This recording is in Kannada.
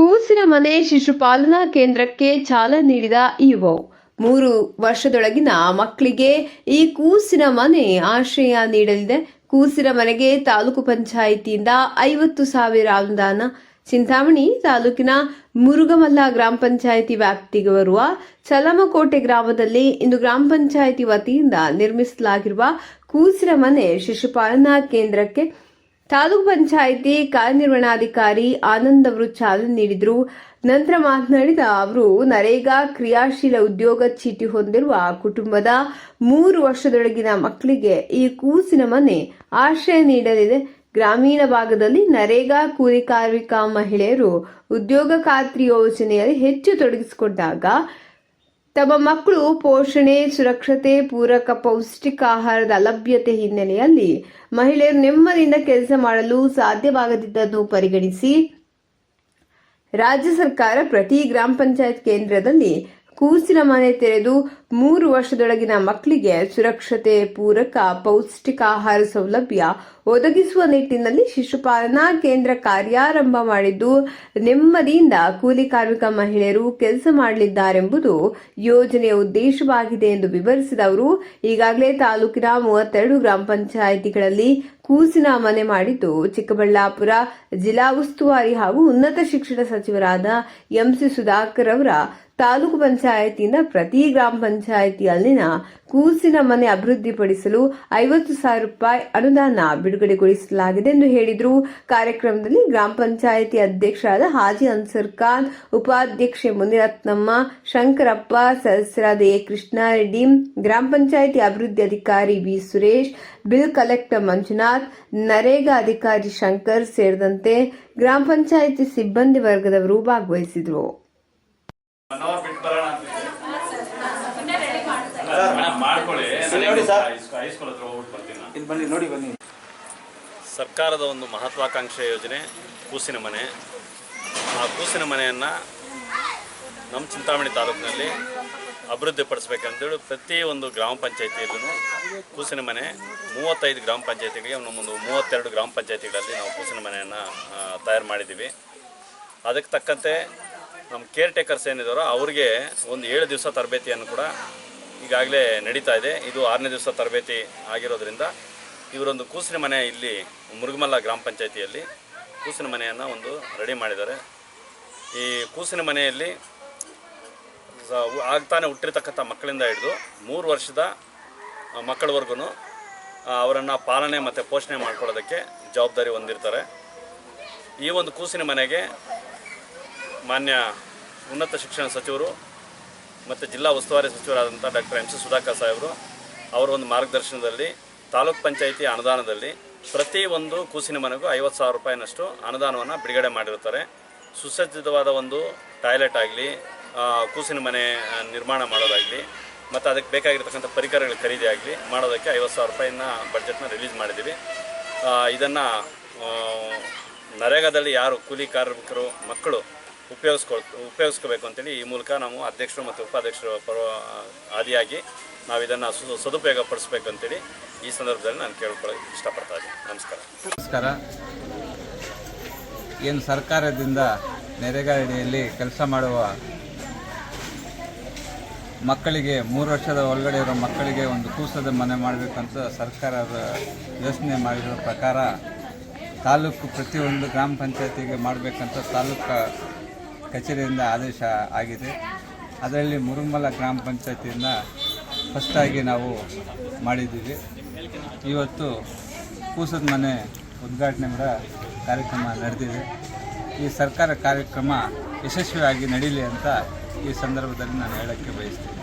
ಕೂಸಿನ ಮನೆ ಶಿಶುಪಾಲನಾ ಕೇಂದ್ರಕ್ಕೆ ಚಾಲನೆ ನೀಡಿದ ಇಒ ಮೂರು ವರ್ಷದೊಳಗಿನ ಮಕ್ಕಳಿಗೆ ಈ ಕೂಸಿನ ಮನೆ ಆಶ್ರಯ ನೀಡಲಿದೆ. ಕೂಸಿನ ಮನೆಗೆ ತಾಲೂಕು ಪಂಚಾಯಿತಿಯಿಂದ ಐವತ್ತು ಸಾವಿರ ಅನುದಾನ. ಚಿಂತಾಮಣಿ ತಾಲೂಕಿನ ಮುರುಗಮಲ್ಲ ಗ್ರಾಮ ಪಂಚಾಯಿತಿ ವ್ಯಾಪ್ತಿಗೆ ಬರುವ ಚಲಮಕೋಟೆ ಗ್ರಾಮದಲ್ಲಿ ಇಂದು ಗ್ರಾಮ ಪಂಚಾಯಿತಿ ವತಿಯಿಂದ ನಿರ್ಮಿಸಲಾಗಿರುವ ಕೂಸಿನ ಮನೆ ಶಿಶುಪಾಲನಾ ಕೇಂದ್ರಕ್ಕೆ ತಾಲೂಕು ಪಂಚಾಯಿತಿ ಕಾರ್ಯನಿರ್ವಹಣಾಧಿಕಾರಿ ಆನಂದ್ ಅವರು ಚಾಲನೆ ನೀಡಿದರು. ನಂತರ ಮಾತನಾಡಿದ ಅವರು, ನರೇಗಾ ಕ್ರಿಯಾಶೀಲ ಉದ್ಯೋಗ ಚೀಟಿ ಹೊಂದಿರುವ ಕುಟುಂಬದ ಮೂರು ವರ್ಷದೊಳಗಿನ ಮಕ್ಕಳಿಗೆ ಈ ಕೂಸಿನ ಮನೆ ಆಶ್ರಯ ನೀಡಲಿದೆ. ಗ್ರಾಮೀಣ ಭಾಗದಲ್ಲಿ ನರೇಗಾ ಕೂಲಿ ಕಾರ್ಮಿಕ ಮಹಿಳೆಯರು ಉದ್ಯೋಗ ಖಾತ್ರಿ ಯೋಜನೆಯಲ್ಲಿ ಹೆಚ್ಚು ತೊಡಗಿಸಿಕೊಂಡಾಗ ತಮ್ಮ ಮಕ್ಕಳು ಪೋಷಣೆ, ಸುರಕ್ಷತೆ, ಪೂರಕ ಪೌಷ್ಟಿಕ ಆಹಾರದ ಅಲಭ್ಯತೆ ಹಿನ್ನೆಲೆಯಲ್ಲಿ ಮಹಿಳೆಯರು ನೆಮ್ಮದಿಯಿಂದ ಕೆಲಸ ಮಾಡಲು ಸಾಧ್ಯವಾಗದಿದ್ದನ್ನು ಪರಿಗಣಿಸಿ ರಾಜ್ಯ ಸರ್ಕಾರ ಪ್ರತಿ ಗ್ರಾಮ ಪಂಚಾಯತ್ ಕೇಂದ್ರದಲ್ಲಿ ಕೂಸಿನ ಮನೆ ತೆರೆದು ಮೂರು ವರ್ಷದೊಳಗಿನ ಮಕ್ಕಳಿಗೆ ಸುರಕ್ಷತೆ, ಪೂರಕ, ಪೌಷ್ಟಿಕ ಆಹಾರ ಸೌಲಭ್ಯ ಒದಗಿಸುವ ನಿಟ್ಟಿನಲ್ಲಿ ಶಿಶುಪಾಲನಾ ಕೇಂದ್ರ ಕಾರ್ಯಾರಂಭ ಮಾಡಿದ್ದು, ನೆಮ್ಮದಿಯಿಂದ ಕೂಲಿ ಕಾರ್ಮಿಕ ಮಹಿಳೆಯರು ಕೆಲಸ ಮಾಡಲಿದ್ದಾರೆಂಬುದು ಯೋಜನೆಯ ಉದ್ದೇಶವಾಗಿದೆ ಎಂದು ವಿವರಿಸಿದ ಅವರು, ಈಗಾಗಲೇ ತಾಲೂಕಿನ ಮೂವತ್ತೆರಡು ಗ್ರಾಮ ಪಂಚಾಯಿತಿಗಳಲ್ಲಿ ಕೂಸಿನ ಮನೆ ಮಾಡಿದ್ದು, ಚಿಕ್ಕಬಳ್ಳಾಪುರ ಜಿಲ್ಲಾ ಉಸ್ತುವಾರಿ ಹಾಗೂ ಉನ್ನತ ಶಿಕ್ಷಣ ಸಚಿವರಾದ ಎಂಸಿ ಸುಧಾಕರ್ ಅವರ ತಾಲೂಕು ಪಂಚಾಯತಿಯಿಂದ ಪ್ರತಿ ಗ್ರಾಮ ಪಂಚಾಯತಿಯಲ್ಲಿನ ಕೂಸಿನ ಮನೆ ಅಭಿವೃದ್ಧಿಪಡಿಸಲು ಐವತ್ತು ಸಾವಿರ ರೂಪಾಯಿ ಅನುದಾನ ಬಿಡುಗಡೆಗೊಳಿಸಲಾಗಿದೆ ಎಂದು ಹೇಳಿದರು. ಕಾರ್ಯಕ್ರಮದಲ್ಲಿ ಗ್ರಾಮ ಪಂಚಾಯಿತಿ ಅಧ್ಯಕ್ಷರಾದ ಹಾಜಿ ಅನ್ಸರ್ ಖಾನ್, ಉಪಾಧ್ಯಕ್ಷೆ ಮುನಿರತ್ನಮ್ಮ, ಶಂಕರಪ್ಪ, ಸದಸ್ಯರಾದ ಎ ಕೃಷ್ಣಾರೆಡ್ಡಿ, ಗ್ರಾಮ ಪಂಚಾಯಿತಿ ಅಭಿವೃದ್ಧಿ ಅಧಿಕಾರಿ B Suresh, bill collector Manjunath, NREGA ಅಧಿಕಾರಿ ಶಂಕರ್ ಸೇರಿದಂತೆ ಗ್ರಾಮ ಪಂಚಾಯಿತಿ ಸಿಬ್ಬಂದಿ ವರ್ಗದವರು ಭಾಗವಹಿಸಿದರು. ಒನ್ ಅವರ್ ಬಿಟ್ಟು ಬರೋಣ ಮೇಡಮ್ ಮಾಡ್ಕೊಳ್ಳಿ. ಇಲ್ಲಿ ನೋಡಿ ಸರ್. ಹೈಸ್ಕೂಲ್ ಹತ್ರ ಹೋಗ್ಬಿಟ್ಟು ಬರ್ತೀನಿ ಇಲ್ಲಿ ಬನ್ನಿ ನೋಡಿ ಬನ್ನಿ. ಸರ್ಕಾರದ ಒಂದು ಮಹತ್ವಾಕಾಂಕ್ಷೆ ಯೋಜನೆ ಕೂಸಿನ ಮನೆ. ಆ ಕೂಸಿನ ಮನೆಯನ್ನು ನಮ್ಮ ಚಿಂತಾಮಣಿ ತಾಲೂಕಿನಲ್ಲಿ ಅಭಿವೃದ್ಧಿಪಡಿಸ್ಬೇಕಂತೇಳಿ ಪ್ರತಿ ಒಂದು ಗ್ರಾಮ ಪಂಚಾಯತಿಯಲ್ಲೂ ಕೂಸಿನ ಮನೆ ಮೂವತ್ತೈದು ಗ್ರಾಮ ಪಂಚಾಯತಿಗಳಿಗೆ ನಮ್ಮೊಂದು ಮೂವತ್ತೆರಡು ಗ್ರಾಮ ಪಂಚಾಯತಿಗಳಲ್ಲಿ ನಾವು ಕೂಸಿನ ಮನೆಯನ್ನು ತಯಾರು ಮಾಡಿದ್ದೀವಿ. ಅದಕ್ಕೆ ತಕ್ಕಂತೆ ನಮ್ಮ ಕೇರ್ ಟೇಕರ್ಸ್ ಏನಿದಾರೋ ಅವ್ರಿಗೆ ಒಂದು ಏಳು ದಿವಸ ತರಬೇತಿಯನ್ನು ಕೂಡ ಈಗಾಗಲೇ ನಡೀತಾ ಇದೆ. ಇದು ಆರನೇ ದಿವಸ ತರಬೇತಿ ಆಗಿರೋದ್ರಿಂದ ಇವರೊಂದು ಕೂಸಿನ ಮನೆ ಇಲ್ಲಿ ಮುರುಗಮಲ್ಲ ಗ್ರಾಮ ಪಂಚಾಯತಿಯಲ್ಲಿ ಕೂಸಿನ ಮನೆಯನ್ನು ಒಂದು ರೆಡಿ ಮಾಡಿದ್ದಾರೆ. ಈ ಕೂಸಿನ ಮನೆಯಲ್ಲಿ ಆಗ್ತಾನೆ ಹುಟ್ಟಿರ್ತಕ್ಕಂಥ ಮಕ್ಕಳಿಂದ ಹಿಡಿದು ಮೂರು ವರ್ಷದ ಮಕ್ಕಳವರೆಗೂ ಅವರನ್ನು ಪಾಲನೆ ಮತ್ತು ಪೋಷಣೆ ಮಾಡ್ಕೊಳ್ಳೋದಕ್ಕೆ ಜವಾಬ್ದಾರಿ ಹೊಂದಿರ್ತಾರೆ. ಈ ಒಂದು ಕೂಸಿನ ಮನೆಗೆ ಮಾನ್ಯ ಉನ್ನತ ಶಿಕ್ಷಣ ಸಚಿವರು ಮತ್ತು ಜಿಲ್ಲಾ ಉಸ್ತುವಾರಿ ಸಚಿವರಾದಂಥ ಡಾಕ್ಟರ್ ಎಂ ಸಿ ಸುಧಾಕರ್ ಸಾಹೇಬರು, ಅವರ ಒಂದು ಮಾರ್ಗದರ್ಶನದಲ್ಲಿ ತಾಲೂಕ್ ಪಂಚಾಯಿತಿ ಅನುದಾನದಲ್ಲಿ ಪ್ರತಿ ಒಂದು ಕೂಸಿನ ಮನೆಗೂ ಐವತ್ತು ಸಾವಿರ ರೂಪಾಯಿನಷ್ಟು ಅನುದಾನವನ್ನು ಬಿಡುಗಡೆ ಮಾಡಿರ್ತಾರೆ ಸುಸಜ್ಜಿತವಾದ ಒಂದು ಟಾಯ್ಲೆಟ್ ಆಗಲಿ ಕೂಸಿನ ಮನೆ ನಿರ್ಮಾಣ ಮಾಡೋದಾಗಲಿ, ಮತ್ತು ಅದಕ್ಕೆ ಬೇಕಾಗಿರ್ತಕ್ಕಂಥ ಪರಿಕರಗಳ ಖರೀದಿ ಆಗಲಿ ಮಾಡೋದಕ್ಕೆ ಐವತ್ತು ಸಾವಿರ ರೂಪಾಯಿನ ಬಜೆಟ್ನ ರಿಲೀಸ್ ಮಾಡಿದ್ದೀವಿ. ಇದನ್ನು ನರೇಗಾದಲ್ಲಿ ಯಾರು ಕೂಲಿ ಕಾರ್ಮಿಕರು ಮಕ್ಕಳು ಉಪಯೋಗಿಸ್ಕೊಳ್ ಉಪಯೋಗಿಸ್ಕೋಬೇಕು ಅಂತೇಳಿ ಈ ಮೂಲಕ ನಾವು ಅಧ್ಯಕ್ಷರು ಮತ್ತು ಉಪಾಧ್ಯಕ್ಷರು ಪರ, ಆದಿಯಾಗಿ ನಾವು ಇದನ್ನು ಸು ಸದುಪಯೋಗ ಪಡಿಸ್ಬೇಕು ಅಂತೇಳಿ ಈ ಸಂದರ್ಭದಲ್ಲಿ ನಾನು ಕೇಳ್ಕೊಳ್ಳೋಕೆ ಇಷ್ಟಪಡ್ತಾ ಇದ್ದೀನಿ. ನಮಸ್ಕಾರ. ನಮಸ್ಕಾರ. ಏನು ಸರ್ಕಾರದಿಂದ ನೆರೆಗಾಡಿಯಲ್ಲಿ ಕೆಲಸ ಮಾಡುವ ಮಕ್ಕಳಿಗೆ, ಮೂರು ವರ್ಷದ ಒಳಗಡೆ ಇರೋ ಮಕ್ಕಳಿಗೆ ಒಂದು ಕೂಸದ ಮನೆ ಮಾಡಬೇಕಂತ ಸರ್ಕಾರದ ಯೋಚನೆ ಮಾಡಿರೋ ಪ್ರಕಾರ ತಾಲೂಕು ಪ್ರತಿಯೊಂದು ಗ್ರಾಮ ಪಂಚಾಯತಿಗೆ ಮಾಡಬೇಕಂತ ತಾಲೂಕು ಕಚೇರಿಯಿಂದ ಆದೇಶ ಆಗಿದೆ. ಅದರಲ್ಲಿ ಮುರುಮಲ ಗ್ರಾಮ ಪಂಚಾಯತಿಯಿಂದ ಫಸ್ಟಾಗಿ ನಾವು ಮಾಡಿದ್ದೀವಿ. ಇವತ್ತು ಕೂಸದ ಮನೆ ಉದ್ಘಾಟನೆ ಕೂಡ ಕಾರ್ಯಕ್ರಮ ನಡೆದಿದೆ. ಈ ಸರ್ಕಾರ ಕಾರ್ಯಕ್ರಮ ಯಶಸ್ವಿಯಾಗಿ ನಡೀಲಿ ಅಂತ ಈ ಸಂದರ್ಭದಲ್ಲಿ ನಾನು ಹೇಳೋಕ್ಕೆ ಬಯಸ್ತೀನಿ.